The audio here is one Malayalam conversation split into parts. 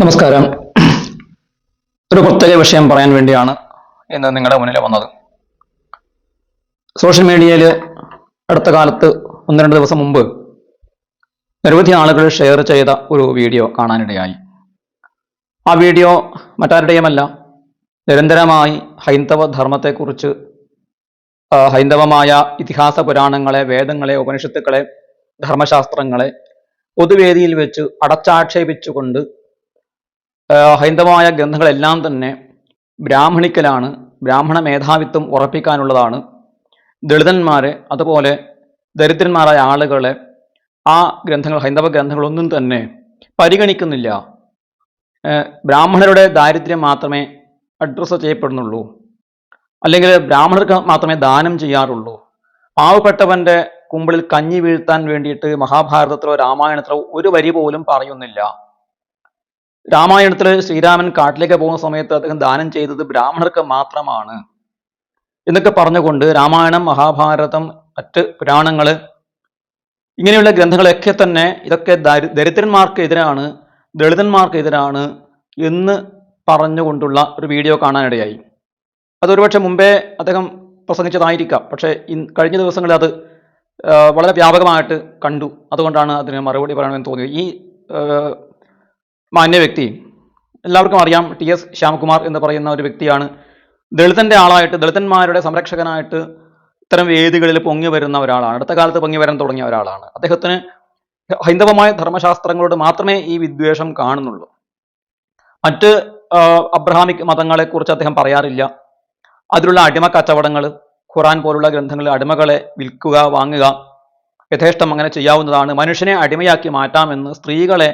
നമസ്കാരം. ഒരു പ്രത്യേക വിഷയം പറയാൻ വേണ്ടിയാണ് ഇന്ന് നിങ്ങളുടെ മുന്നിൽ വന്നത്. സോഷ്യൽ മീഡിയയിൽ അടുത്ത കാലത്ത് ഒന്ന് രണ്ട് ദിവസം മുമ്പ് നിരവധി ആളുകൾ ഷെയർ ചെയ്ത ഒരു വീഡിയോ കാണാനിടയായി. ആ വീഡിയോ മറ്റാരുടെയുമല്ല നിരന്തരമായി ഹൈന്ദവ ധർമ്മത്തെക്കുറിച്ച് ഹൈന്ദവമായ ഇതിഹാസ പുരാണങ്ങളെ വേദങ്ങളെ ഉപനിഷത്തുക്കളെ ധർമ്മശാസ്ത്രങ്ങളെ പൊതുവേദിയിൽ വെച്ച് അടച്ചാക്ഷേപിച്ചുകൊണ്ട് ഹൈന്ദവമായ ഗ്രന്ഥങ്ങളെല്ലാം തന്നെ ബ്രാഹ്മണിക്കലാണ് ബ്രാഹ്മണ മേധാവിത്വം ഉറപ്പിക്കാനുള്ളതാണ്. ദളിതന്മാരെ അതുപോലെ ദരിദ്രന്മാരായ ആളുകളെ ആ ഗ്രന്ഥങ്ങൾ ഹൈന്ദവ ഗ്രന്ഥങ്ങളൊന്നും തന്നെ പരിഗണിക്കുന്നില്ല. ബ്രാഹ്മണരുടെ ദാരിദ്ര്യം മാത്രമേ അഡ്രസ്സ് ചെയ്യപ്പെടുന്നുള്ളൂ. അല്ലെങ്കിൽ ബ്രാഹ്മണർക്ക് മാത്രമേ ദാനം ചെയ്യാറുള്ളൂ. പാവപ്പെട്ടവന്റെ കുമ്പിളിൽ കഞ്ഞി വീഴ്ത്താൻ വേണ്ടിയിട്ട് മഹാഭാരതത്തിലോ രാമായണത്തിലോ ഒരു വരി പോലും പറയുന്നില്ല. രാമായണത്തിൽ ശ്രീരാമൻ കാട്ടിലേക്ക് പോകുന്ന സമയത്ത് അദ്ദേഹം ദാനം ചെയ്തത് ബ്രാഹ്മണർക്ക് മാത്രമാണ്. എന്നൊക്കെ പറഞ്ഞുകൊണ്ട് രാമായണം മഹാഭാരതം മറ്റ് പുരാണങ്ങൾ ഇങ്ങനെയുള്ള ഗ്രന്ഥങ്ങളൊക്കെ തന്നെ ഇതൊക്കെ ദരി- ദരിദ്രന്മാർക്ക് എതിരാണ് ദളിതന്മാർക്ക് എതിരാണ് എന്ന് പറഞ്ഞുകൊണ്ടുള്ള ഒരു വീഡിയോ കാണാനിടയായി. അതൊരുപക്ഷെ മുമ്പേ അദ്ദേഹം പ്രസംഗിച്ചതായിരിക്കാം. പക്ഷേ കഴിഞ്ഞ ദിവസങ്ങളിൽ അത് വളരെ വ്യാപകമായിട്ട് കണ്ടു. അതുകൊണ്ടാണ് അതിന് മറുപടി പറയണമെന്ന് തോന്നിയത്. ഈ മാന്യ വ്യക്തി. എല്ലാവർക്കും അറിയാം ടി എസ് ശ്യാമകുമാർ എന്ന് പറയുന്ന ഒരു വ്യക്തിയാണ്. ദളിതന്റെ ആളായിട്ട് ദളിതന്മാരുടെ സംരക്ഷകനായിട്ട് ഇത്തരം വേദികളിൽ പൊങ്ങി വരുന്ന ഒരാളാണ്. അടുത്ത കാലത്ത് പൊങ്ങി വരാൻ തുടങ്ങിയ ഒരാളാണ്. അദ്ദേഹത്തിന് ഹൈന്ദവമായ ധർമ്മശാസ്ത്രങ്ങളോട് മാത്രമേ ഈ വിദ്വേഷം കാണുന്നുള്ളൂ. മറ്റ് അബ്രഹാമിക് മതങ്ങളെക്കുറിച്ച് അദ്ദേഹം പറയാറില്ല. അതിലുള്ള അടിമ കച്ചവടങ്ങൾ ഖുറാൻ പോലുള്ള ഗ്രന്ഥങ്ങളിൽ അടിമകളെ വിൽക്കുക വാങ്ങുക യഥേഷ്ടം അങ്ങനെ ചെയ്യാവുന്നതാണ്. മനുഷ്യനെ അടിമയാക്കി മാറ്റാമെന്ന് സ്ത്രീകളെ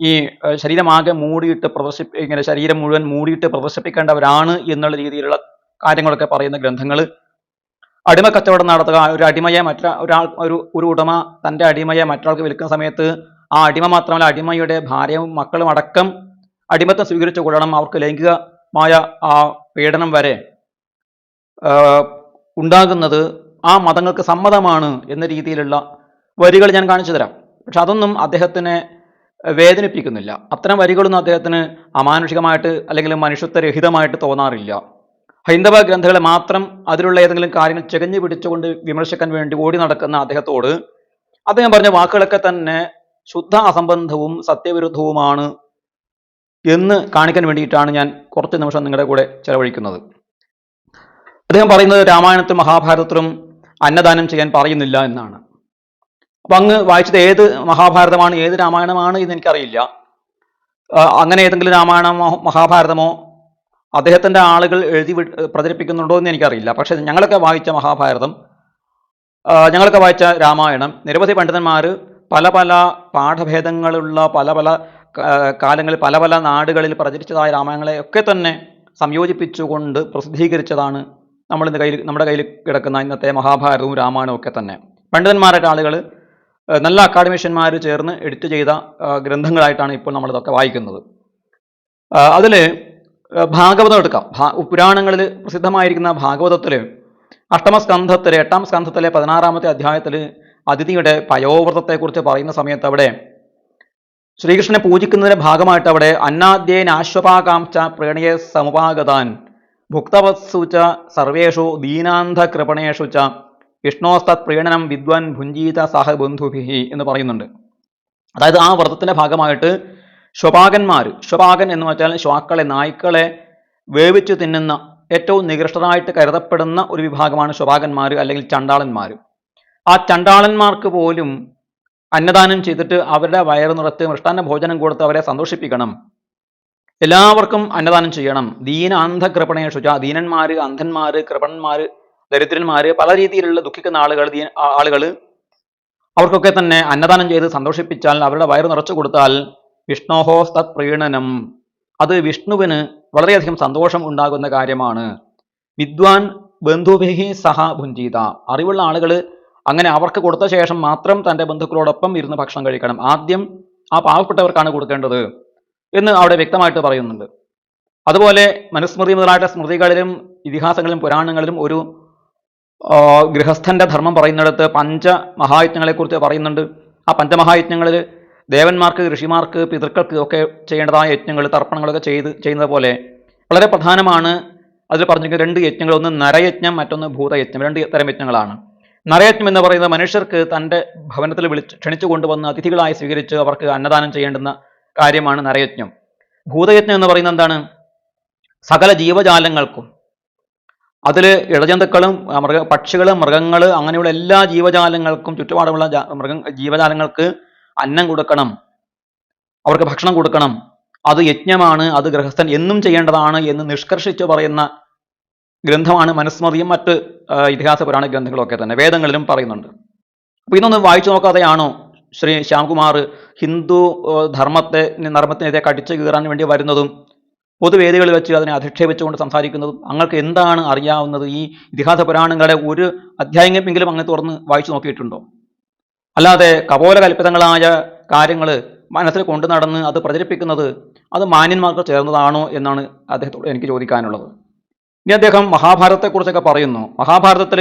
ഈ ശരീരമാകെ മൂടിയിട്ട് പ്രദർശിപ്പി ഇങ്ങനെ ശരീരം മുഴുവൻ മൂടിയിട്ട് പ്രദർശിപ്പിക്കേണ്ടവരാണ് എന്നുള്ള രീതിയിലുള്ള കാര്യങ്ങളൊക്കെ പറയുന്ന ഗ്രന്ഥങ്ങൾ അടിമ കച്ചവടം നടത്തുക ഒരു അടിമയെ മറ്റ ഒരാൾ ഒരു ഒരു ഉടമ തന്റെ അടിമയെ മറ്റൊരാൾക്ക് വിൽക്കുന്ന സമയത്ത് ആ അടിമ മാത്രമല്ല അടിമയുടെ ഭാര്യയും മക്കളും അടക്കം അടിമത്തം സ്വീകരിച്ചു കൊള്ളണം. അവർക്ക് ലൈംഗികമായ ആ പീഡനം വരെ ഉണ്ടാകുന്നത് ആ മതങ്ങൾക്ക് സമ്മതമാണ് എന്ന രീതിയിലുള്ള വരികൾ ഞാൻ കാണിച്ചു തരാം. പക്ഷെ അതൊന്നും അദ്ദേഹത്തിനെ വേദനിപ്പിക്കുന്നില്ല. അത്തരം വരികളൊന്നും അദ്ദേഹത്തിന് അമാനുഷികമായിട്ട് അല്ലെങ്കിൽ മനുഷ്യത്വരഹിതമായിട്ട് തോന്നാറില്ല. ഹൈന്ദവ ഗ്രന്ഥങ്ങളെ മാത്രം അതിലുള്ള ഏതെങ്കിലും കാര്യങ്ങൾ ചികഞ്ഞു പിടിച്ചുകൊണ്ട് വിമർശിക്കാൻ വേണ്ടി ഓടി നടക്കുന്ന അദ്ദേഹത്തോട് അദ്ദേഹം പറഞ്ഞ വാക്കുകളൊക്കെ തന്നെ ശുദ്ധ അസംബന്ധവും സത്യവിരുദ്ധവുമാണ് എന്ന് കാണിക്കാൻ വേണ്ടിയിട്ടാണ് ഞാൻ കുറച്ച് നിമിഷം നിങ്ങളുടെ കൂടെ ചെലവഴിക്കുന്നത്. അദ്ദേഹം പറയുന്നത് രാമായണത്തിലും മഹാഭാരതത്തിലും അന്നദാനം ചെയ്യാൻ പറയുന്നില്ല എന്നാണ്. അപ്പൊ അങ്ങ് വായിച്ചത് ഏത് മഹാഭാരതമാണ് ഏത് രാമായണമാണ് എന്ന് എനിക്കറിയില്ല. അങ്ങനെ ഏതെങ്കിലും രാമായണമോ മഹാഭാരതമോ അദ്ദേഹത്തിന്റെ ആളുകൾ എഴുതി പ്രചരിപ്പിക്കുന്നുണ്ടോ എന്ന് എനിക്കറിയില്ല. പക്ഷെ ഞങ്ങളൊക്കെ വായിച്ച മഹാഭാരതം ഞങ്ങളൊക്കെ വായിച്ച രാമായണം നിരവധി പണ്ഡിതന്മാർ പല പല പാഠഭേദങ്ങളുള്ള പല പല കാലങ്ങളിൽ പല പല നാടുകളിൽ പ്രചരിച്ചതായ രാമായണങ്ങളെ ഒക്കെ തന്നെ സംയോജിപ്പിച്ചുകൊണ്ട് പ്രസിദ്ധീകരിച്ചതാണ് നമ്മളിന്ന് കയ്യിൽ നമ്മുടെ കയ്യിൽ കിടക്കുന്ന ഇന്നത്തെ മഹാഭാരതവും രാമായണവും ഒക്കെ തന്നെ. പണ്ഡിതന്മാരായിട്ട് ആളുകൾ നല്ല അക്കാഡമിഷ്യന്മാർ ചേർന്ന് എഡിറ്റ് ചെയ്ത ഗ്രന്ഥങ്ങളായിട്ടാണ് ഇപ്പോൾ നമ്മളിതൊക്കെ വായിക്കുന്നത്. അതിൽ ഭാഗവതം എടുക്കാം. പുരാണങ്ങളിൽ പ്രസിദ്ധമായിരിക്കുന്ന ഭാഗവതത്തിൽ അഷ്ടമസ്കന്ധത്തിലെ എട്ടാം സ്കന്ധത്തിലെ പതിനാറാമത്തെ അധ്യായത്തിൽ അതിഥിയുടെ പയോവ്രതത്തെക്കുറിച്ച് പറയുന്ന സമയത്ത് അവിടെ ശ്രീകൃഷ്ണനെ പൂജിക്കുന്നതിന്റെ ഭാഗമായിട്ട് അവിടെ അന്നാദ്യേൻ ആശ്വപാകാംക്ഷ പ്രണയ സമുപാഗതാൻ ഭുക്തവത്സു ച സർവേഷു ദീനാന്ധ കൃപണേഷു ച വിഷ്ണോസ്തത് പ്രീണനം വിദ്വാൻ ഭുഞ്ജീത സഹ ബന്ധുഭിഹി എന്ന് പറയുന്നുണ്ട്. അതായത് ആ വ്രതത്തിന്റെ ഭാഗമായിട്ട് ശ്വപാകന്മാർ ശ്വപാകൻ എന്ന് വെച്ചാൽ ശ്വാക്കളെ നായ്ക്കളെ വേവിച്ചു തിന്നുന്ന ഏറ്റവും നികൃഷ്ടരായിട്ട് കരുതപ്പെടുന്ന ഒരു വിഭാഗമാണ് ശ്വപാകന്മാർ അല്ലെങ്കിൽ ചണ്ടാളന്മാർ. ആ ചണ്ടാളന്മാർക്ക് പോലും അന്നദാനം ചെയ്തിട്ട് അവരുടെ വയറ് നിറത്ത് മൃഷ്ടാന്ന ഭോജനം കൊടുത്ത് അവരെ സന്തോഷിപ്പിക്കണം. എല്ലാവർക്കും അന്നദാനം ചെയ്യണം. ദീന അന്ധ ദീനന്മാർ അന്ധന്മാർ ദീനന്മാര് ദരിദ്രന്മാര് പല രീതിയിലുള്ള ദുഃഖിക്കുന്ന ആളുകൾ ആളുകൾ അവർക്കൊക്കെ തന്നെ അന്നദാനം ചെയ്ത് സന്തോഷിപ്പിച്ചാൽ അവരുടെ വയറ് നിറച്ചു കൊടുത്താൽ വിഷ്ണോഹോ തത് പ്രീണനം. അത് വിഷ്ണുവിന് വളരെയധികം സന്തോഷം ഉണ്ടാകുന്ന കാര്യമാണ്. വിദ്വാൻ ബന്ധുഭിഹി സഹ ഭുഞ്ചീത അറിവുള്ള ആളുകൾ അങ്ങനെ അവർക്ക് കൊടുത്ത ശേഷം മാത്രം തന്റെ ബന്ധുക്കളോടൊപ്പം ഇരുന്ന് ഭക്ഷണം കഴിക്കണം. ആദ്യം ആ പാവപ്പെട്ടവർക്കാണ് കൊടുക്കേണ്ടത് എന്ന് അവിടെ വ്യക്തമായിട്ട് പറയുന്നുണ്ട്. അതുപോലെ മനുസ്മൃതി മുതലായിട്ട് സ്മൃതികളിലും ഇതിഹാസങ്ങളിലും പുരാണങ്ങളിലും ഒരു ആ, ഗൃഹസ്ഥന്റെ ധർമ്മം പറയുന്നിടത്ത് പഞ്ച മഹായജ്ഞങ്ങളെ കുറിച്ച് പറയുന്നുണ്ട്. ആ പഞ്ചമഹായജ്ഞങ്ങളിൽ ദേവന്മാർക്ക് ഋഷിമാർക്ക് പിതൃക്കൾക്ക് ഒക്കെ ചെയ്യേണ്ടതായ യജ്ഞങ്ങൾ തർപ്പണങ്ങളൊക്കെ ചെയ്ത് ചെയ്യുന്നത് പോലെ വളരെ പ്രധാനമാണ്. അതിൽ പറഞ്ഞിരിക്കുന്ന രണ്ട് യജ്ഞങ്ങൾ. ഒന്ന് നരയജ്ഞം മറ്റൊന്ന് ഭൂതയജ്ഞം. രണ്ട് തരം യജ്ഞങ്ങളാണ്. നരയജ്ഞം എന്ന് പറയുന്നത് മനുഷ്യർക്ക് തന്റെ ഭവനത്തിൽ വിളിച്ച് ക്ഷണിച്ചു കൊണ്ടുവന്ന് അതിഥികളായി സ്വീകരിച്ച് അവർക്ക് അന്നദാനം ചെയ്യേണ്ടുന്ന കാര്യമാണ് നരയജ്ഞം. ഭൂതയജ്ഞം എന്ന് പറയുന്നത് എന്താണ്? സകല ജീവജാലങ്ങൾക്കും അതിൽ ഇഴജന്തുക്കളും മൃഗ പക്ഷികൾ മൃഗങ്ങൾ അങ്ങനെയുള്ള എല്ലാ ജീവജാലങ്ങൾക്കും ചുറ്റുപാടുമുള്ള മൃഗ ജീവജാലങ്ങൾക്ക് അന്നം കൊടുക്കണം. അവർക്ക് ഭക്ഷണം കൊടുക്കണം. അത് യജ്ഞമാണ് അത് ഗൃഹസ്ഥൻ എന്നും ചെയ്യേണ്ടതാണ് എന്ന് നിഷ്കർഷിച്ച് പറയുന്ന ഗ്രന്ഥമാണ് മനുസ്മൃതിയും മറ്റ് ഇതിഹാസ പുരാണ ഗ്രന്ഥങ്ങളൊക്കെ തന്നെ. വേദങ്ങളിലും പറയുന്നുണ്ട്. അപ്പോൾ ഇന്നൊന്ന് വായിച്ചു നോക്കാതെയാണോ ശ്രീ ശ്യാംകുമാർ ഹിന്ദു ധർമ്മത്തെ ധർമ്മത്തിനെതിരെ കടിച്ചു കീറാൻ വേണ്ടി വരുന്നതും പൊതുവേദികളിൽ വെച്ച് അതിനെ അധിക്ഷേപിച്ചുകൊണ്ട് സംസാരിക്കുന്നതും അങ്ങൾക്ക് എന്താണ് അറിയാവുന്നത്? ഈ ഇതിഹാസ പുരാണങ്ങളുടെ ഒരു അധ്യായമെങ്കിലും അങ്ങനെ തുറന്ന് വായിച്ചു നോക്കിയിട്ടുണ്ടോ? അല്ലാതെ കപോല കൽപ്പിതങ്ങളായ കാര്യങ്ങൾ മനസ്സിൽ കൊണ്ടു നടന്ന് അത് പ്രചരിപ്പിക്കുന്നത് അത് മാന്യന്മാർക്ക് ചേർന്നതാണോ എന്നാണ് അദ്ദേഹത്തോട് എനിക്ക് ചോദിക്കാനുള്ളത്. ഇനി അദ്ദേഹം മഹാഭാരതത്തെക്കുറിച്ചൊക്കെ പറയുന്നു. മഹാഭാരതത്തിൽ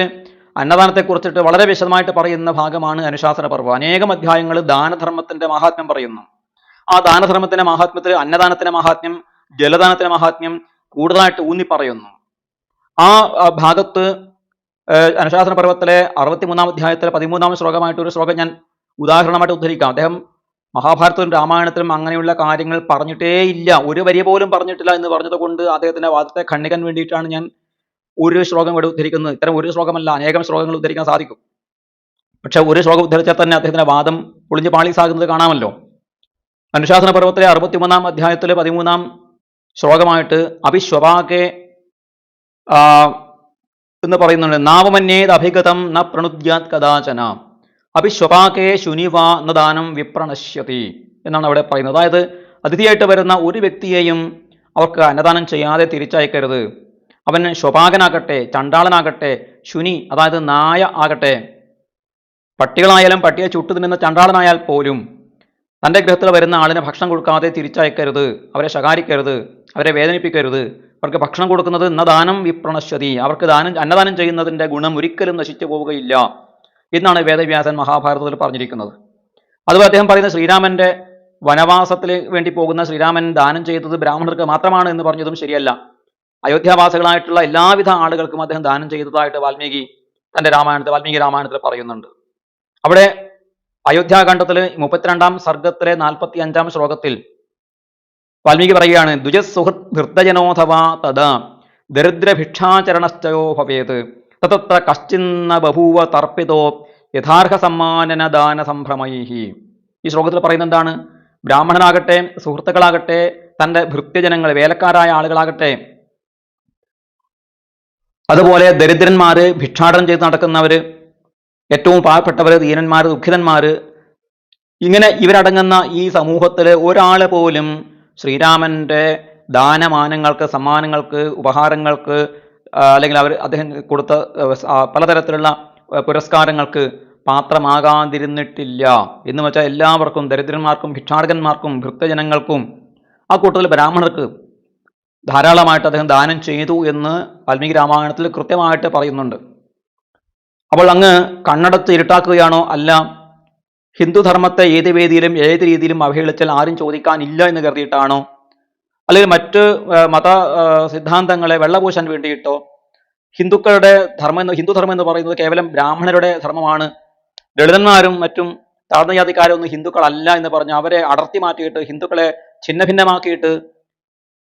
അന്നദാനത്തെക്കുറിച്ചിട്ട് വളരെ വിശദമായിട്ട് പറയുന്ന ഭാഗമാണ് അനുശാസന പർവം അനേകം അധ്യായങ്ങൾ ദാനധർമ്മത്തിന്റെ മഹാത്മ്യം പറയുന്നു. ആ ദാനധർമ്മത്തിന്റെ മഹാത്മ്യത്തിൽ അന്നദാനത്തിന്റെ മഹാത്മ്യം ജലദാനത്തിന്റെ മഹാത്മ്യം കൂടുതലായിട്ട് ഊന്നി പറയുന്നു ആ ഭാഗത്ത് അനുശാസന പർവത്തിലെ അറുപത്തിമൂന്നാം അധ്യായത്തിലെ പതിമൂന്നാം ശ്ലോകമായിട്ട് ഒരു ശ്ലോകം ഞാൻ ഉദാഹരണമായിട്ട് ഉദ്ധരിക്കാം. അദ്ദേഹം മഹാഭാരതത്തിലും രാമായണത്തിലും അങ്ങനെയുള്ള കാര്യങ്ങൾ പറഞ്ഞിട്ടേ ഇല്ല ഒരു വരി പോലും പറഞ്ഞിട്ടില്ല എന്ന് പറഞ്ഞത് കൊണ്ട് അദ്ദേഹത്തിന്റെ വാദത്തെ ഖണ്ഡിക്കാൻ വേണ്ടിയിട്ടാണ് ഞാൻ ഒരു ശ്ലോകം ഇവിടെ ഉദ്ധരിക്കുന്നത്. ഇത്തരം ഒരു ശ്ലോകമല്ല അനേകം ശ്ലോകങ്ങൾ ഉദ്ധരിക്കാൻ സാധിക്കും. പക്ഷെ ഒരു ശ്ലോകം ഉദ്ധരിച്ചാൽ തന്നെ അദ്ദേഹത്തിന്റെ വാദം പൊളിഞ്ഞ് പാളീസാകുന്നത് കാണാമല്ലോ. അനുശാസന പർവത്തിലെ അറുപത്തിമൂന്നാം അധ്യായത്തിലെ പതിമൂന്നാം ശ്ലോകമായിട്ട് അഭിശ്വപാകെ എന്ന് പറയുന്നുണ്ട് നാവമന്യേത് അഭിഗതം ന പ്രണുദ്യാത് കഥാചന. അഭിശ്വപാകെ ശുനിവ എന്ന ദാനം വിപ്രണശ്യതി എന്നാണ് അവിടെ പറയുന്നത്. അതായത് അതിഥിയായിട്ട് വരുന്ന ഒരു വ്യക്തിയെയും അവർക്ക് അന്നദാനം ചെയ്യാതെ തിരിച്ചയക്കരുത്. അവൻ ശ്വപാകനാകട്ടെ ചണ്ടാളനാകട്ടെ ശുനി അതായത് നായ ആകട്ടെ പട്ടികളായാലും പട്ടിയെ ചുട്ടു തിന്നുന്ന ചണ്ടാളനായാൽ പോലും തന്റെ ഗ്രഹത്തിൽ വരുന്ന ആളിന് ഭക്ഷണം കൊടുക്കാതെ തിരിച്ചയക്കരുത് അവരെ ശകാരിക്കരുത് അവരെ വേദനിപ്പിക്കരുത്. അവർക്ക് ഭക്ഷണം കൊടുക്കുന്നത് എന്ന ദാനം വിപ്രണശ്വതി. അവർക്ക് ദാനം അന്നദാനം ചെയ്യുന്നതിന്റെ ഗുണം ഒരിക്കലും നശിച്ചു പോവുകയില്ല എന്നാണ് വേദവ്യാസൻ മഹാഭാരതത്തിൽ പറഞ്ഞിരിക്കുന്നത്. അതുപോലെ അദ്ദേഹം പറയുന്ന ശ്രീരാമന്റെ വനവാസത്തിൽ വേണ്ടി പോകുന്ന ശ്രീരാമൻ ദാനം ചെയ്തത് ബ്രാഹ്മണർക്ക് മാത്രമാണ് എന്ന് പറഞ്ഞതും ശരിയല്ല. അയോധ്യാവാസികളായിട്ടുള്ള എല്ലാവിധ ആളുകൾക്കും അദ്ദേഹം ദാനം ചെയ്തതായിട്ട് വാൽമീകി തന്റെ രാമായണത്തിൽ വാൽമീകി രാമായണത്തിൽ പറയുന്നുണ്ട്. അവിടെ അയോധ്യാകാന്ഡത്തിൽ മുപ്പത്തിരണ്ടാം സർഗത്തിലെ നാൽപ്പത്തി അഞ്ചാം ശ്ലോകത്തിൽ വാൽമീകി പറയുകയാണ് ദ്വിജസുഹൃത് വൃദ്ധജനോധവാ തഥാ ദരിദ്രഭിക്ഷാചരണശ്ചയോ ഭവേത്. തത്ര കശ്ചിന്ന ബഭൂവ തർപ്പിതോ യഥാർഹ സമ്മാനന സംഭ്രമൈഹി ഈ ശ്ലോകത്തിൽ പറയുന്നത് എന്താണ് ബ്രാഹ്മണനാകട്ടെ സുഹൃത്തുക്കളാകട്ടെ തന്റെ ഭൃത്യജനങ്ങൾ വേലക്കാരായ ആളുകളാകട്ടെ അതുപോലെ ദരിദ്രന്മാര് ഭിക്ഷാടനം ചെയ്ത് നടക്കുന്നവര് ഏറ്റവും പാവപ്പെട്ടവർ ദീനന്മാർ ദുഃഖിതന്മാർ ഇങ്ങനെ ഇവരടങ്ങുന്ന ഈ സമൂഹത്തിൽ ഒരാൾ പോലും ശ്രീരാമന്റെ ദാനമാനങ്ങൾക്ക് സമ്മാനങ്ങൾക്ക് ഉപഹാരങ്ങൾക്ക് അല്ലെങ്കിൽ അവർ അദ്ദേഹം കൊടുത്ത പലതരത്തിലുള്ള പുരസ്കാരങ്ങൾക്ക് പാത്രമാകാതിരുന്നിട്ടില്ല. എന്ന് വെച്ചാൽ എല്ലാവർക്കും ദരിദ്രന്മാർക്കും ഭിക്ഷാടകന്മാർക്കും ഭൃത്തജനങ്ങൾക്കും ആ കൂട്ടത്തിൽ ബ്രാഹ്മണർക്ക് ധാരാളമായിട്ട് അദ്ദേഹം ദാനം ചെയ്തു എന്ന് വാൽമീകി രാമായണത്തിൽ കൃത്യമായിട്ട് പറയുന്നുണ്ട്. അപ്പോൾ അങ്ങ് കണ്ണടത്ത് ഇരുട്ടാക്കുകയാണോ? അല്ല. ഹിന്ദുധർമ്മത്തെ ഏത് വേദിയിലും ഏത് രീതിയിലും അവഹേളിച്ചാൽ ആരും ചോദിക്കാനില്ല എന്ന് കരുതിയിട്ടാണോ? അല്ലെങ്കിൽ മറ്റ് മത സിദ്ധാന്തങ്ങളെ വെള്ളപൂശാൻ വേണ്ടിയിട്ടോ? ഹിന്ദുക്കളുടെ ധർമ്മം എന്ന് ഹിന്ദുധർമ്മം എന്ന് പറയുന്നത് കേവലം ബ്രാഹ്മണരുടെ ധർമ്മമാണ്. ദളിതന്മാരും മറ്റും താഴ്ന്ന ജാതിക്കാരൊന്നും ഹിന്ദുക്കളല്ല എന്ന് പറഞ്ഞ് അവരെ അടർത്തി മാറ്റിയിട്ട് ഹിന്ദുക്കളെ ഛിന്ന ഭിന്നമാക്കിയിട്ട്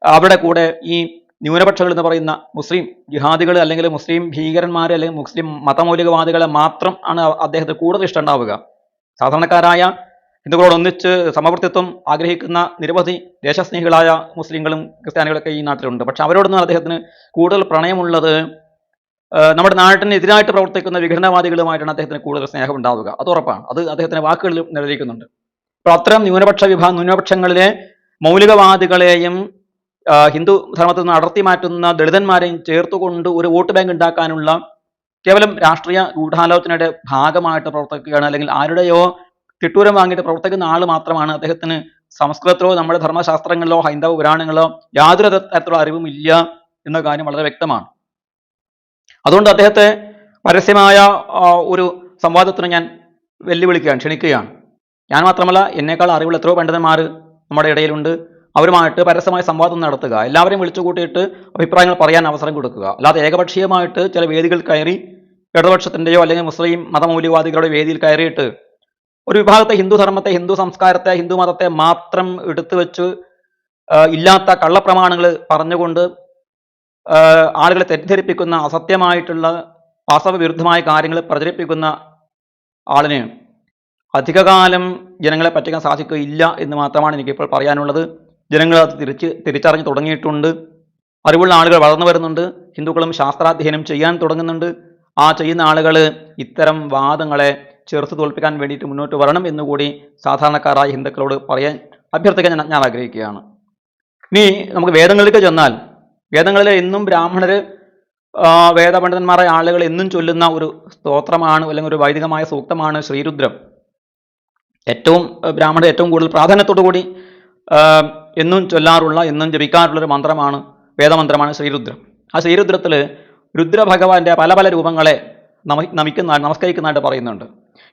അവരുടെ കൂടെ ഈ ന്യൂനപക്ഷങ്ങൾ എന്ന് പറയുന്ന മുസ്ലിം ജിഹാദികൾ അല്ലെങ്കിൽ മുസ്ലിം ഭീകരന്മാർ അല്ലെങ്കിൽ മുസ്ലിം മതമൗലികവാദികളെ മാത്രം ആണ് അദ്ദേഹത്തിന് കൂടുതൽ ഇഷ്ടമുണ്ടാവുക. സാധാരണക്കാരായ ഹിന്ദുക്കളോട് ഒന്നിച്ച് സമവർത്തിത്വം ആഗ്രഹിക്കുന്ന നിരവധി ദേശസ്നേഹികളായ മുസ്ലിങ്ങളും ക്രിസ്ത്യാനികളൊക്കെ ഈ നാട്ടിലുണ്ട്. പക്ഷെ അവരോടൊന്നും അദ്ദേഹത്തിന് കൂടുതൽ പ്രണയമുള്ളത് നമ്മുടെ നാട്ടിന് എതിരായിട്ട് പ്രവർത്തിക്കുന്ന വിഘടനവാദികളുമായിട്ടാണ് അദ്ദേഹത്തിന് കൂടുതൽ സ്നേഹം ഉണ്ടാവുക. അത് ഉറപ്പാണ്. അത് അദ്ദേഹത്തിന്റെ വാക്കുകളിൽ നിലനിൽക്കുന്നുണ്ട്. അപ്പോൾ അത്തരം ന്യൂനപക്ഷ വിഭാഗം ന്യൂനപക്ഷങ്ങളിലെ മൗലികവാദികളെയും ഹിന്ദു ധർമ്മത്തിൽ നിന്ന് അടർത്തി മാറ്റുന്ന ദളിതന്മാരെയും ചേർത്തുകൊണ്ട് ഒരു വോട്ട് ബാങ്ക് ഉണ്ടാക്കാനുള്ള കേവലം രാഷ്ട്രീയ ഗൂഢാലോചനയുടെ ഭാഗമായിട്ട് പ്രവർത്തിക്കുകയാണ്. അല്ലെങ്കിൽ ആരുടെയോ തിട്ടൂരം വാങ്ങിയിട്ട് പ്രവർത്തിക്കുന്ന ആൾ മാത്രമാണ് അദ്ദേഹത്തിന് സംസ്കൃതത്തിലോ നമ്മുടെ ധർമ്മശാസ്ത്രങ്ങളിലോ ഹൈന്ദവ പുരാണങ്ങളോ യാതൊരു തരത്തിലുള്ള അറിവും ഇല്ല എന്ന കാര്യം വളരെ വ്യക്തമാണ്. അതുകൊണ്ട് അദ്ദേഹത്തെ പരസ്യമായ ഒരു സംവാദത്തിന് ഞാൻ വെല്ലുവിളിക്കുകയാണ് ക്ഷണിക്കുകയാണ്. ഞാൻ മാത്രമല്ല എന്നേക്കാൾ അറിവുള്ള എത്രയോ പണ്ഡിതന്മാർ നമ്മുടെ ഇടയിലുണ്ട്. അവരുമായിട്ട് പരസ്യമായ സംവാദം നടത്തുക എല്ലാവരെയും വിളിച്ചു കൂട്ടിയിട്ട് അഭിപ്രായങ്ങൾ പറയാൻ അവസരം കൊടുക്കുക. അല്ലാതെ ഏകപക്ഷീയമായിട്ട് ചില വേദികൾ കയറി ഇടതുപക്ഷത്തിന്റെയോ അല്ലെങ്കിൽ മുസ്ലിം മതമൗലികവാദികളുടെ വേദിയിൽ കയറിയിട്ട് ഒരു വിഭാഗത്തെ ഹിന്ദു ധർമ്മത്തെ ഹിന്ദു സംസ്കാരത്തെ ഹിന്ദു മതത്തെ മാത്രം എടുത്തു വെച്ച് ഇല്ലാത്ത കള്ളപ്രമാണങ്ങൾ പറഞ്ഞുകൊണ്ട് ആളുകളെ തെറ്റിദ്ധരിപ്പിക്കുന്ന അസത്യമായിട്ടുള്ള വാസ്തവ വിരുദ്ധമായ കാര്യങ്ങൾ പ്രചരിപ്പിക്കുന്ന ആളിന് അധികകാലം ജനങ്ങളെ പറ്റിക്കാൻ സാധിക്കുകയില്ല എന്ന് മാത്രമാണ് എനിക്കിപ്പോൾ പറയാനുള്ളത്. ജനങ്ങൾ അത് തിരിച്ച് തിരിച്ചറിഞ്ഞ് തുടങ്ങിയിട്ടുണ്ട്. അറിവുള്ള ആളുകൾ വളർന്നു വരുന്നുണ്ട്. ഹിന്ദുക്കളും ശാസ്ത്രാധ്യയനം ചെയ്യാൻ തുടങ്ങുന്നുണ്ട്. ആ ചെയ്യുന്ന ആളുകൾ ഇത്തരം വാദങ്ങളെ ചെറുത്ത് തോൽപ്പിക്കാൻ വേണ്ടിയിട്ട് മുന്നോട്ട് വരണം എന്നുകൂടി സാധാരണക്കാരായ ഹിന്ദുക്കളോട് പറയാൻ അഭ്യർത്ഥിക്കാൻ ഞാൻ ഞാൻ ആഗ്രഹിക്കുകയാണ്. ഇനി നമുക്ക് വേദങ്ങളിലേക്ക് ചെന്നാൽ വേദങ്ങളിൽ എന്നും ബ്രാഹ്മണർ വേദപണ്ഡിതന്മാരായ ആളുകൾ എന്നും ചൊല്ലുന്ന ഒരു സ്തോത്രമാണ് അല്ലെങ്കിൽ ഒരു വൈദികമായ സൂക്തമാണ് ശ്രീരുദ്രം. ഏറ്റവും ബ്രാഹ്മണർ ഏറ്റവും കൂടുതൽ പ്രാധാന്യത്തോടു കൂടി എന്നും ചൊല്ലാറുള്ള എന്നും ജപിക്കാറുള്ളൊരു മന്ത്രമാണ് വേദമന്ത്രമാണ് ശ്രീരുദ്രം. ആ ശ്രീരുദ്രത്തിൽ രുദ്രഭഗവാന്റെ പല പല രൂപങ്ങളെ നമ നമിക്കുന്ന നമസ്കരിക്കുന്നതായിട്ട് പറയുന്നുണ്ട്.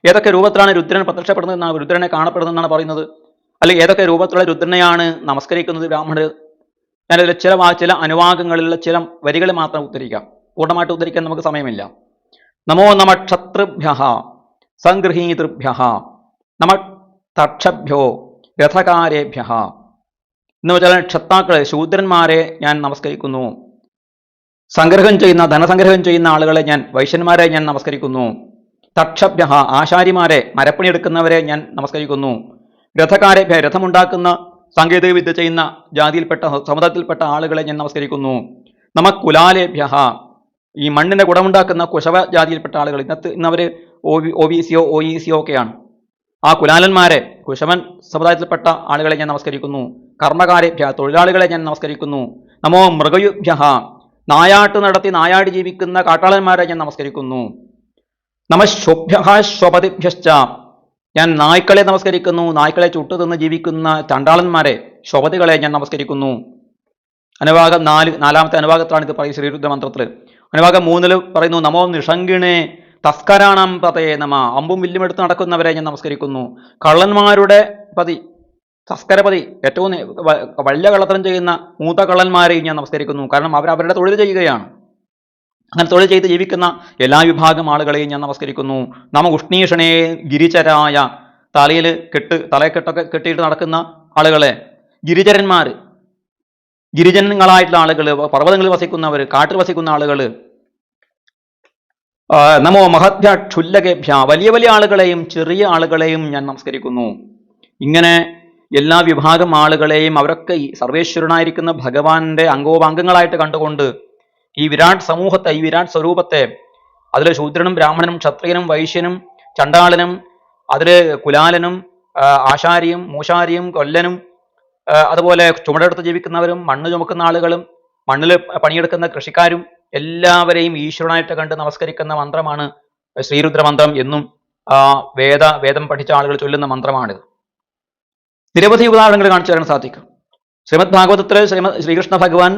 ഏതൊക്കെ രൂപത്തിലാണ് രുദ്രൻ പ്രത്യക്ഷപ്പെടുന്നതെന്നാണ് രുദ്രനെ കാണപ്പെടുന്നതെന്നാണ് പറയുന്നത്? അല്ലെങ്കിൽ ഏതൊക്കെ രൂപത്തിലുള്ള രുദ്രനെയാണ് നമസ്കരിക്കുന്നത്? ബ്രാഹ്മണർ ഞാനതിൽ ചില ചില അനുവാദങ്ങളിലുള്ള ചില വരികൾ മാത്രം ഉദ്ധരിക്കാം. പൂർണമായിട്ട് ഉദ്ധരിക്കാൻ നമുക്ക് സമയമില്ല. നമോ നമ ക്ഷത്രുഭ്യ സംഗൃഹീതൃഭ്യ നമ തക്ഷഭ്യോ രഥകാരേഭ്യ എന്ന് വെച്ചാൽ ക്ഷത്താക്കളെ ശൂദ്രന്മാരെ ഞാൻ നമസ്കരിക്കുന്നു. സംഗ്രഹം ചെയ്യുന്ന ധനസംഗ്രഹം ചെയ്യുന്ന ആളുകളെ ഞാൻ വൈശ്യന്മാരെ ഞാൻ നമസ്കരിക്കുന്നു. തക്ഷഭ്യ ആശാരിമാരെ മരപ്പണിയെടുക്കുന്നവരെ ഞാൻ നമസ്കരിക്കുന്നു. രഥക്കാരെ രഥമുണ്ടാക്കുന്ന സാങ്കേതിക വിദ്യ ചെയ്യുന്ന ജാതിയിൽപ്പെട്ട സമുദായത്തിൽപ്പെട്ട ആളുകളെ ഞാൻ നമസ്കരിക്കുന്നു. നമ കുലാലേഭ്യ ഈ മണ്ണിന്റെ ഗുണമുണ്ടാക്കുന്ന കുശവ ജാതിയിൽപ്പെട്ട ആളുകൾ ഇന്നത്തെ ഇന്നവർ ഒ ബി സിയോ ഒ ഇ സിയോ ഒക്കെയാണ്. ആ കുലാലന്മാരെ കുശവൻ സമുദായത്തിൽപ്പെട്ട ആളുകളെ ഞാൻ നമസ്കരിക്കുന്നു. കർമ്മകാരേഭ്യ തൊഴിലാളികളെ ഞാൻ നമസ്കരിക്കുന്നു. നമോ മൃഗയുഭ്യ നായാട്ട് നടത്തി നായാടി ജീവിക്കുന്ന കാട്ടാളന്മാരെ ഞാൻ നമസ്കരിക്കുന്നു. നമ ശുഭ്യ സ്വപതിഭ്യശ്ച ഞാൻ നായ്ക്കളെ നമസ്കരിക്കുന്നു നായ്ക്കളെ ചുട്ടുതിന്ന് ജീവിക്കുന്ന ചണ്ടാളന്മാരെ ശോഭതികളെ ഞാൻ നമസ്കരിക്കുന്നു. അനുഭാഗം നാല് നാലാമത്തെ അനുഭാഗത്താണ് ഇത് പറയുന്നത് ശ്രീരുദ്ര മന്ത്രത്തിൽ അനുഭാഗം മൂന്നിൽ പറയുന്നു നമോ നിഷങ്കിണേ തസ്കരാണം പതേ നമ അമ്പും വില്ലുമെടുത്ത് നടക്കുന്നവരെ ഞാൻ നമസ്കരിക്കുന്നു. കള്ളന്മാരുടെ പതി തസ്കരപതി ഏറ്റവും വലിയ കള്ളത്തരം ചെയ്യുന്ന മൂത്ത കള്ളന്മാരെയും ഞാൻ നമസ്കരിക്കുന്നു. കാരണം അവർ അവരുടെ തൊഴിൽ ചെയ്യുകയാണ്. അങ്ങനെ തൊഴിൽ ചെയ്ത് ജീവിക്കുന്ന എല്ലാ വിഭാഗം ആളുകളെയും ഞാൻ നമസ്കരിക്കുന്നു. നമ ഉഷ്ണീഷണേ ഗിരിചരായ തലയിൽ കെട്ട് തലയെക്കെട്ടൊക്കെ കെട്ടിയിട്ട് നടക്കുന്ന ആളുകളെ ഗിരിചരന്മാർ ഗിരിജനങ്ങളായിട്ടുള്ള ആളുകൾ പർവതങ്ങളിൽ വസിക്കുന്നവർ കാട്ടിൽ വസിക്കുന്ന ആളുകൾ നമോ മഹത്യ ക്ഷുല്ലകേഭ്യ വലിയ വലിയ ആളുകളെയും ചെറിയ ആളുകളെയും ഞാൻ നമസ്കരിക്കുന്നു. ഇങ്ങനെ എല്ലാ വിഭാഗം ആളുകളെയും അവരൊക്കെ ഈ സർവേശ്വരനായിരിക്കുന്ന ഭഗവാന്റെ അംഗോപാംഗങ്ങളായിട്ട് കണ്ടുകൊണ്ട് ഈ വിരാട് സമൂഹത്തെ ഈ വിരാട് സ്വരൂപത്തെ അതിൽ ശൂദ്രനും ബ്രാഹ്മണനും ക്ഷത്രിയനും വൈശ്യനും ചണ്ടാളനും അതിൽ കുലാലനും ആശാരിയും മൂശാരിയും കൊല്ലനും അതുപോലെ ചുമടെടുത്ത് ജീവിക്കുന്നവരും മണ്ണ് ചുമക്കുന്ന ആളുകളും മണ്ണിൽ പണിയെടുക്കുന്ന കൃഷിക്കാരും എല്ലാവരെയും ഈശ്വരനായിട്ട് കണ്ട് നമസ്കരിക്കുന്ന മന്ത്രമാണ് ശ്രീരുദ്ര മന്ത്രം എന്നും വേദ വേദം പഠിച്ച ആളുകൾ ചൊല്ലുന്ന മന്ത്രമാണിത്. നിരവധി ഉദാഹരണങ്ങൾ കാണിച്ചു തരാൻ സാധിക്കും. ശ്രീമദ് ഭാഗവതത്തിൽ ശ്രീമദ് ശ്രീകൃഷ്ണ ഭഗവാൻ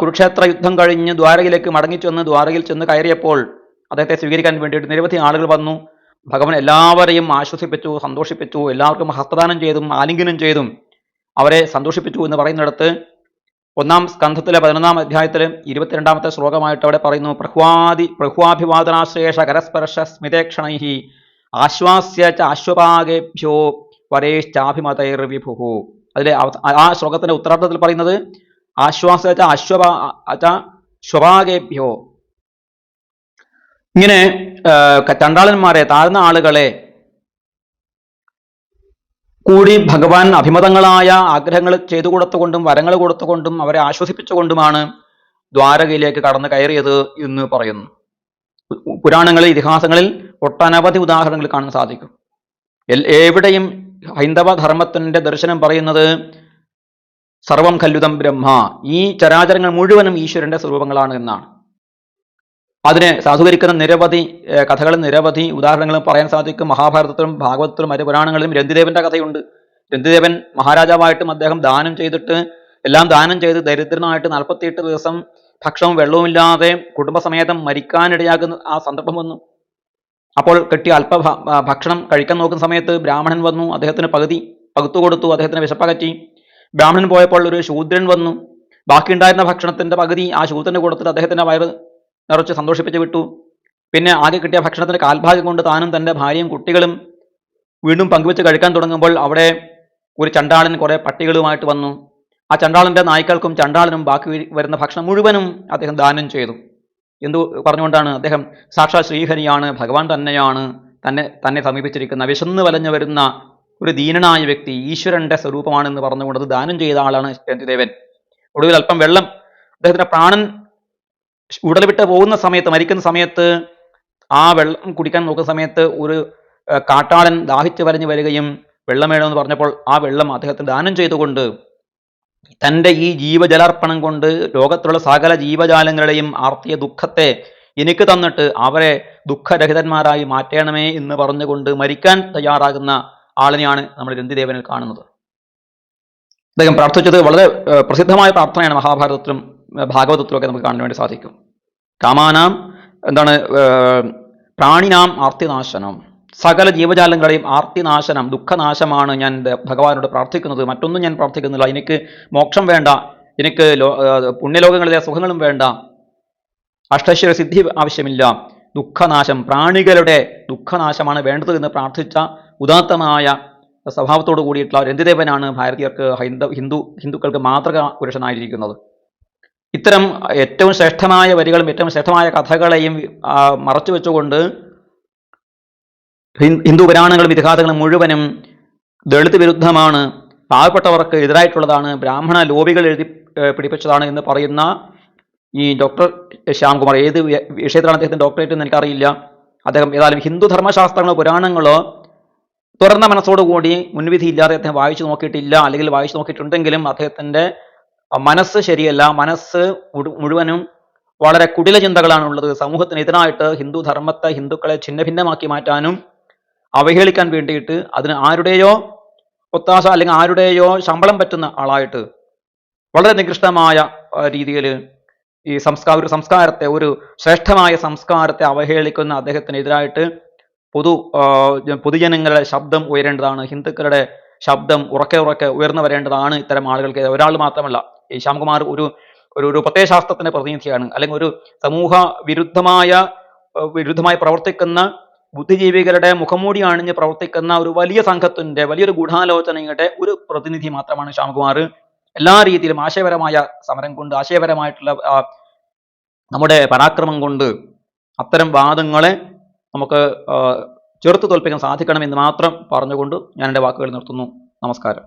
കുരുക്ഷേത്ര യുദ്ധം കഴിഞ്ഞ് ദ്വാരകയിലേക്ക് മടങ്ങിച്ചെന്ന് ദ്വാരകയിൽ ചെന്ന് കയറിയപ്പോൾ അദ്ദേഹത്തെ സ്വീകരിക്കാൻ വേണ്ടിയിട്ട് നിരവധി ആളുകൾ വന്നു. ഭഗവാൻ എല്ലാവരെയും ആശ്വസിപ്പിച്ചു സന്തോഷിപ്പിച്ചു എല്ലാവർക്കും ഹസ്തദാനം ചെയ്തും ആലിംഗനം ചെയ്തും അവരെ സന്തോഷിപ്പിച്ചു എന്ന് പറയുന്നിടത്ത് ഒന്നാം സ്കന്ധത്തിലെ പതിനൊന്നാം അധ്യായത്തിലെ ഇരുപത്തിരണ്ടാമത്തെ ശ്ലോകമായിട്ട് അവിടെ പറയുന്നു പ്രഹ്വാദി പ്രഹ്വാഭിവാദനാശ്രേഷ കരസ്പർശ സ്മിതേക്ഷണൈ ആശ്വാസ്യ ആശ്വപാകേഭ്യോ വരേശ്ചാഭിമതൈർ വിഭുഹു അതിലെ ആ ശ്ലോകത്തിന്റെ ഉത്തരാർത്ഥത്തിൽ പറയുന്നത് ആശ്വാസ അശ്വഭാഗേഭ്യോ ഇങ്ങനെ ചണ്ടാളന്മാരെ താഴ്ന്ന ആളുകളെ കൂടി ഭഗവാൻ അഭിമതങ്ങളായ ആഗ്രഹങ്ങൾ ചെയ്തു കൊടുത്തുകൊണ്ടും വരങ്ങൾ കൊടുത്തുകൊണ്ടും അവരെ ആശ്വസിപ്പിച്ചുകൊണ്ടുമാണ് ദ്വാരകയിലേക്ക് കടന്നു കയറിയത് എന്ന് പറയുന്നു. പുരാണങ്ങളിൽ ഇതിഹാസങ്ങളിൽ ഒട്ടനവധി ഉദാഹരണങ്ങൾ കാണാൻ സാധിക്കും. എവിടെയും ഹൈന്ദവ ധർമ്മത്തിന്റെ ദർശനം പറയുന്നത് സർവം കല്ലുതം ബ്രഹ്മ. ഈ ചരാചരങ്ങൾ മുഴുവനും ഈശ്വരന്റെ സ്വരൂപങ്ങളാണ് എന്നാണ്. അതിനെ സാധൂകരിക്കുന്ന നിരവധി കഥകളും നിരവധി ഉദാഹരണങ്ങളും പറയാൻ സാധിക്കും. മഹാഭാരതത്തിലും ഭാഗവതത്തിലും മറ്റു പുരാണങ്ങളിലും രന്തിദേവന്റെ കഥയുണ്ട്. രന്തിദേവൻ മഹാരാജാവായിട്ടും അദ്ദേഹം ദാനം ചെയ്തിട്ട് എല്ലാം ദാനം ചെയ്ത് ദരിദ്രനായിട്ട് നാൽപ്പത്തിയെട്ട് ദിവസം ഭക്ഷണവും വെള്ളവുമില്ലാതെ കുടുംബസമേതം മരിക്കാനിടയാകുന്ന ആ സന്ദർഭം വന്നു. അപ്പോൾ കെട്ടി അല്പ ഭക്ഷണം കഴിക്കാൻ നോക്കുന്ന സമയത്ത് ബ്രാഹ്മണൻ വന്നു അദ്ദേഹത്തിന് പകുതി പകുത്തു കൊടുത്തു അദ്ദേഹത്തിന് വിശപ്പകറ്റി ബ്രാഹ്മണൻ പോയപ്പോൾ ഒരു ശൂദ്രൻ വന്നു. ബാക്കിയുണ്ടായിരുന്ന ഭക്ഷണത്തിന്റെ പകുതി ആ ശൂദ്രന് കൊടുത്തിട്ട് അദ്ദേഹത്തിന്റെ വയറ് നിറച്ച് സന്തോഷിപ്പിച്ച് വിട്ടു. പിന്നെ ആകെ കിട്ടിയ ഭക്ഷണത്തിന്റെ കാൽഭാഗം കൊണ്ട് താനും തന്റെ ഭാര്യയും കുട്ടികളും വീണ്ടും പങ്കുവെച്ച് കഴിക്കാൻ തുടങ്ങുമ്പോൾ അവിടെ ഒരു ചണ്ടാളൻ കുറേ പട്ടികളുമായിട്ട് വന്നു. ആ ചണ്ടാളന്റെ നായ്ക്കൾക്കും ചണ്ടാളനും ബാക്കി വരുന്ന ഭക്ഷണം മുഴുവനും അദ്ദേഹം ദാനം ചെയ്തു. എന്തു പറഞ്ഞുകൊണ്ടാണ് അദ്ദേഹം സാക്ഷാത് ശ്രീഹരിയാണ് ഭഗവാൻ തന്നെയാണ് തന്നെ തന്നെ സമീപിച്ചിരിക്കുന്ന വിശന്ന് വലഞ്ഞു വരുന്ന ഒരു ദീനനായ വ്യക്തി ഈശ്വരന്റെ സ്വരൂപമാണെന്ന് പറഞ്ഞുകൊണ്ട് അത് ദാനം ചെയ്ത ആളാണ് ശാന്തിദേവൻ ഒടുവിൽ അല്പം വെള്ളം അദ്ദേഹത്തിന്റെ പ്രാണൻ ഉടലവിട്ട് പോകുന്ന സമയത്ത് മരിക്കുന്ന സമയത്ത് ആ വെള്ളം കുടിക്കാൻ നോക്കുന്ന സമയത്ത് ഒരു കാട്ടാളൻ ദാഹിച്ചു വലഞ്ഞു വരികയും വെള്ളം വേണമെന്ന് പറഞ്ഞപ്പോൾ ആ വെള്ളം അദ്ദേഹത്തിന് ദാനം ചെയ്തുകൊണ്ട് തന്റെ ഈ ജീവജലാർപ്പണം കൊണ്ട് ലോകത്തുള്ള സകല ജീവജാലങ്ങളുടെയും ആർത്തിയ ദുഃഖത്തെ എനിക്ക് തന്നിട്ട് അവരെ ദുഃഖരഹിതന്മാരായി മാറ്റണമേ എന്ന് പറഞ്ഞുകൊണ്ട് മരിക്കാൻ തയ്യാറാകുന്ന ആളിനെയാണ് നമ്മൾ രന്തിദേവനിൽ കാണുന്നത്. അദ്ദേഹം പ്രാർത്ഥിച്ചത് വളരെ പ്രസിദ്ധമായ പ്രാർത്ഥനയാണ് മഹാഭാരതത്തിലും ഏർ, ഭാഗവതത്തിലും ഒക്കെ നമുക്ക് കാണാൻ വേണ്ടി സാധിക്കും. കാമാനാം എന്താണ് പ്രാണിനാം ആർത്തിനാശനം. സകല ജീവജാലങ്ങളുടെയും ആർത്തിനാശനം ദുഃഖനാശമാണ് ഞാൻ ഭഗവാനോട് പ്രാർത്ഥിക്കുന്നത്. മറ്റൊന്നും ഞാൻ പ്രാർത്ഥിക്കുന്നില്ല. എനിക്ക് മോക്ഷം വേണ്ട. എനിക്ക് പുണ്യലോകങ്ങളിലെ സുഖങ്ങളും വേണ്ട. അഷ്ടശ്വര സിദ്ധി ആവശ്യമില്ല. ദുഃഖനാശം പ്രാണികളുടെ ദുഃഖനാശമാണ് വേണ്ടത് എന്ന് പ്രാർത്ഥിച്ച ഉദാത്തമായ സ്വഭാവത്തോടു കൂടിയിട്ടുള്ള രന്തിദേവനാണ് ഭാരതീയർക്ക് ഹൈന്ദ ഹിന്ദു ഹിന്ദുക്കൾക്ക് മാതൃക പുരുഷനായിരിക്കുന്നത്. ഇത്തരം ഏറ്റവും ശ്രേഷ്ഠമായ വരികളും ഏറ്റവും ശ്രേഷ്ഠമായ കഥകളെയും മറച്ചു വെച്ചുകൊണ്ട് ഹിന്ദു പുരാണങ്ങളും ഇതിഹാസങ്ങളും മുഴുവനും ദളിത് വിരുദ്ധമാണ് പാവപ്പെട്ടവർക്ക് എതിരായിട്ടുള്ളതാണ്. ബ്രാഹ്മണ ലോബികൾ എഴുതി പിടിപ്പിച്ചതാണ് എന്ന് പറയുന്ന ഈ ഡോക്ടർ ശ്യാംകുമാർ. ഏത് വിഷയത്തിലാണ് അദ്ദേഹത്തിന് ഡോക്ടറേറ്റ് എന്ന് എനിക്കറിയില്ല. അദ്ദേഹം ഏതായാലും ഹിന്ദു ധർമ്മശാസ്ത്രങ്ങളോ പുരാണങ്ങളോ തുറന്ന മനസ്സോടുകൂടി മുൻവിധി ഇല്ലാതെ അദ്ദേഹം വായിച്ചു നോക്കിയിട്ടില്ല. അല്ലെങ്കിൽ വായിച്ചു നോക്കിയിട്ടുണ്ടെങ്കിലും അദ്ദേഹത്തിന്റെ മനസ്സ് ശരിയല്ല. മനസ്സ് മുഴുവനും വളരെ കുടില ചിന്തകളാണുള്ളത് സമൂഹത്തിനെതിരായിട്ട് ഹിന്ദു ധർമ്മത്തെ ഹിന്ദുക്കളെ ഛിന്ന ഭിന്നമാക്കി മാറ്റാനും അവഹേളിക്കാൻ വേണ്ടിയിട്ട് അതിന് ആരുടെയോ ഒത്താശ അല്ലെങ്കിൽ ആരുടെയോ ശമ്പളം പറ്റുന്ന ആളായിട്ട് വളരെ നികൃഷ്ടമായ രീതിയിൽ ഈ സംസ്കാര ഒരു സംസ്കാരത്തെ ഒരു ശ്രേഷ്ഠമായ സംസ്കാരത്തെ അവഹേളിക്കുന്ന അദ്ദേഹത്തിനെതിരായിട്ട് പൊതു പൊതുജനങ്ങളുടെ ശബ്ദം ഉയരേണ്ടതാണ്. ഹിന്ദുക്കളുടെ ശബ്ദം ഉറക്കെ ഉറക്കെ ഉയർന്നു വരേണ്ടതാണ് ഇത്തരം ആളുകൾക്ക്. ഒരാൾ മാത്രമല്ല ഈ ശ്യാംകുമാർ ഒരു ഒരു ഒരു പ്രത്യയശാസ്ത്രത്തിന്റെ പ്രതിനിധിയാണ്. അല്ലെങ്കിൽ ഒരു സമൂഹ വിരുദ്ധമായ വിരുദ്ധമായി പ്രവർത്തിക്കുന്ന ബുദ്ധിജീവികളുടെ മുഖംമൂടി അണിഞ്ഞ് പ്രവർത്തിക്കുന്ന ഒരു വലിയ സംഘത്തിന്റെ വലിയൊരു ഗൂഢാലോചനയുടെ ഒരു പ്രതിനിധി മാത്രമാണ് ശ്യാംകുമാർ എല്ലാ രീതിയിലും ആശയപരമായ സമരം കൊണ്ട് ആശയപരമായിട്ടുള്ള നമ്മുടെ പരാക്രമം കൊണ്ട് അത്തരം വാദങ്ങളെ നമുക്ക് ചെറുത്തു തോൽപ്പിക്കാൻ സാധിക്കണമെന്ന് മാത്രം പറഞ്ഞുകൊണ്ട് ഞാൻ എന്റെ വാക്കുകൾ നിർത്തുന്നു. നമസ്കാരം.